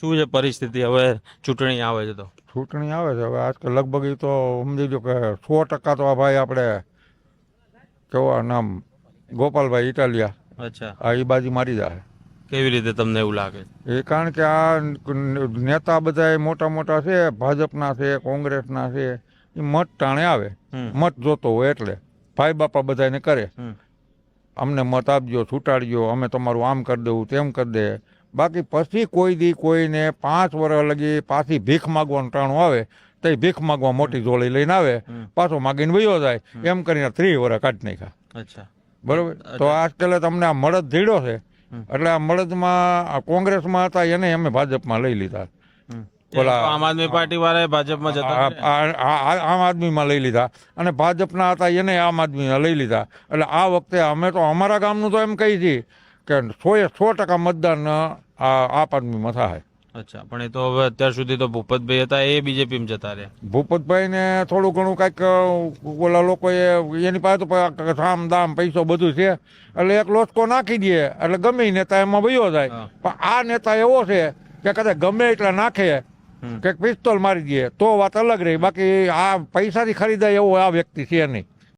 શું છે પરિસ્થિતિ? હવે ચૂંટણી આવે છે તો. ચૂંટણી આવે છે. હવે આજકાલ લગભગ એ તો સમજી કે સો ટકા તો આ ભાઈ આપણે કેવા નામ? ગોપાલભાઈ ઇટાલિયા. અચ્છા. આ એ બાજી મારી જાય કેવી રીતે તમને એવું લાગે? એ કારણ કે આ નેતા બધા મોટા મોટા છે ભાજપના છે કોંગ્રેસના છે એ મત ટાણે આવે. મત જોતો હોય એટલે. ભાઈ બાપા બધાને કરે. અમને મત આપજો છૂટાડજો અમે તમારું આમ કરી દેવું તેમ કરી દે. બાકી પછી કોઈ દી કોઈને પાંચ વર્ષ લગી પાછી ભીખ માગવાનું ટાણું આવે તો ભીખ માગવા મોટી જોડી લઈને આવે પાછો માગીને વયો જાય એમ કરીને ત્રીસ વર્ષ કાઢી નાખ્યા. અચ્છા. બરોબર? તો આજકાલ તમને આ મળદ ધીડો છે. એટલે આ મળદમાં કોંગ્રેસમાં હતા એને અમે ભાજપમાં લઈ લીધા. ઓલા- આમ આદમી પાર્ટી વાળા ભાજપમાં જતા આમ આદમીમાં લઈ લીધા. અને ભાજપના હતા એને આમ આદમીમાં લઈ લીધા. એટલે આ વખતે અમે તો અમારા ગામનું તો એમ કહી છીએ કે સો એ સો ટકા મતદાન આપ આદમીમાં થાય. અચ્છા પણ એ તો હવે અત્યાર સુધી તો ભૂપતભાઈ હતા એ બીજેપીમાં જતા રહ્યા. ભૂપતભાઈને થોડું ઘણું કાંઈક ઓલા લોકોએ એની પાસે તો સામ દામ પૈસો બધું છે. એટલે એક લોચકો નાખી દે એટલે ગમે નેતા એમાં ભયો જાય. પણ આ નેતા એવો છે કે કદાચ ગમે એટલા નાખે. કે પિસ્તોલ મારી દે તો વાત અલગ રહી. બાકી આ પૈસાથી ખરીદાય એવો આ વ્યક્તિ છે નહીં.